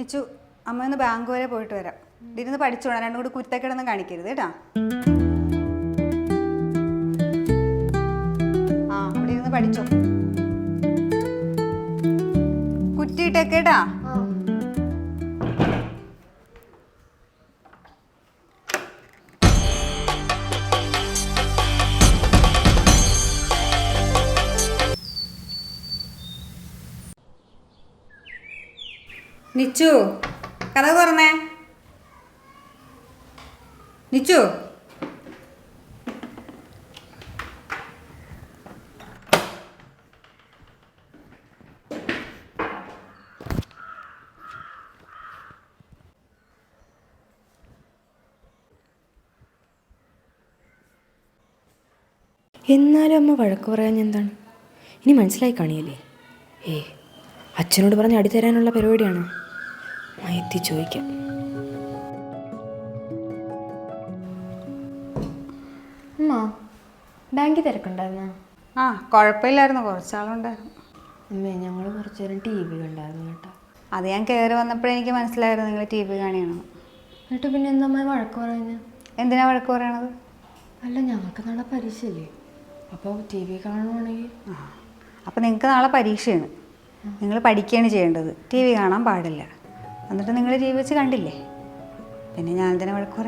നിച്ചു അമ്മ ഒന്ന് ബാങ്ക് വരെ പോയിട്ട് വരാം. ഇരുന്ന് പഠിച്ചോണം രണ്ടും കൂടി കുരുത്തക്കേടൊന്നും കാണിക്കരുത് കേട്ടാ. ആ അവിടെ ഇരുന്ന് പഠിച്ചോ. കുറ്റിയിട്ടേക്കേട്ടാ നിച്ചു കഥ തുറന്നേ. നിച്ചു. എന്നാലും അമ്മ വഴക്ക് പറയാൻ എന്താണ്? ഇനി മനസ്സിലായി കാണിയല്ലേ? ഏ അച്ഛനോട് പറഞ്ഞ് അടിത്തരാനുള്ള പരിപാടിയാണോ? മയത്തി ചോദിക്കാം. അമ്മ ബാങ്കിൽ തിരക്കുണ്ടായിരുന്നോ? ആ കുഴപ്പമില്ലായിരുന്നു. കുറച്ചാളുണ്ടായിരുന്നു അമ്മേ ഞങ്ങൾ കുറച്ച് നേരം ടി വി കണ്ടായിരുന്നു കേട്ടോ. അത് ഞാൻ കയറി വന്നപ്പോഴേ എനിക്ക് മനസ്സിലായിരുന്നു നിങ്ങൾ ടി വി കാണിയാണ്. എന്നിട്ട് പിന്നെ എന്താ അമ്മ വഴക്ക് പറയുന്നത് എന്തിനാ വഴക്ക് പറയണത്? അല്ല ഞങ്ങൾക്ക് നാളെ പരീക്ഷയില്ലേ. അപ്പോൾ ടി വി കാണുവാണെങ്കിൽ. ആ അപ്പം നിങ്ങൾക്ക് നാളെ പരീക്ഷയാണ്. നിങ്ങൾ പഠിക്കുകയാണ് ചെയ്യേണ്ടത്. ടി വി കാണാൻ പാടില്ല. എന്നിട്ട് നിങ്ങൾ ജീവിച്ച് കണ്ടില്ലേ? പിന്നെ ഞാൻ തന്നെ വഴക്ക്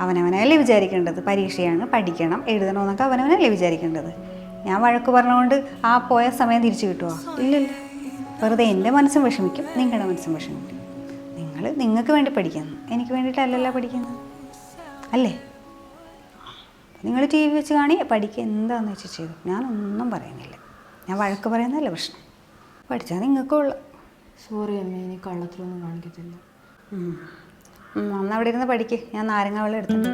അവനവനല്ലേ വിചാരിക്കേണ്ടത്? പരീക്ഷയാണ് പഠിക്കണം എഴുതണം എഴുതണമെന്നൊക്കെ അവനവനല്ലേ വിചാരിക്കേണ്ടത്? ഞാൻ വഴക്ക് പറഞ്ഞുകൊണ്ട് ആ പോയ സമയം തിരിച്ചു കിട്ടുമോ ഇല്ലല്ല വെറുതെ എന്റെ മനസ്സും വിഷമിക്കും നിങ്ങളുടെ മനസ്സും വിഷമിക്കും. നിങ്ങൾ നിങ്ങൾക്ക് വേണ്ടി പഠിക്കുന്നു. എനിക്ക് വേണ്ടിയിട്ടല്ലല്ലോ പഠിക്കുന്നത്. അല്ലേ? നിങ്ങൾ ടി വി വെച്ച് കാണി പഠിക്കുക എന്താണെന്ന് വെച്ച് ചെയ്തു? ഞാനൊന്നും പറയുന്നില്ല. ഞാൻ വഴക്ക് പറയുന്നതല്ല പ്രശ്നം. പഠിച്ചാൽ നിങ്ങൾക്കും ഉള്ളു സോറി അമ്മ ഇനി കള്ളത്തിലൊന്നും കാണിക്കത്തില്ല. അന്ന് അവിടെ ഇരുന്ന് പഠിക്കേ. ഞാൻ നാരങ്ങ വെള്ളം എടുത്തിട്ട്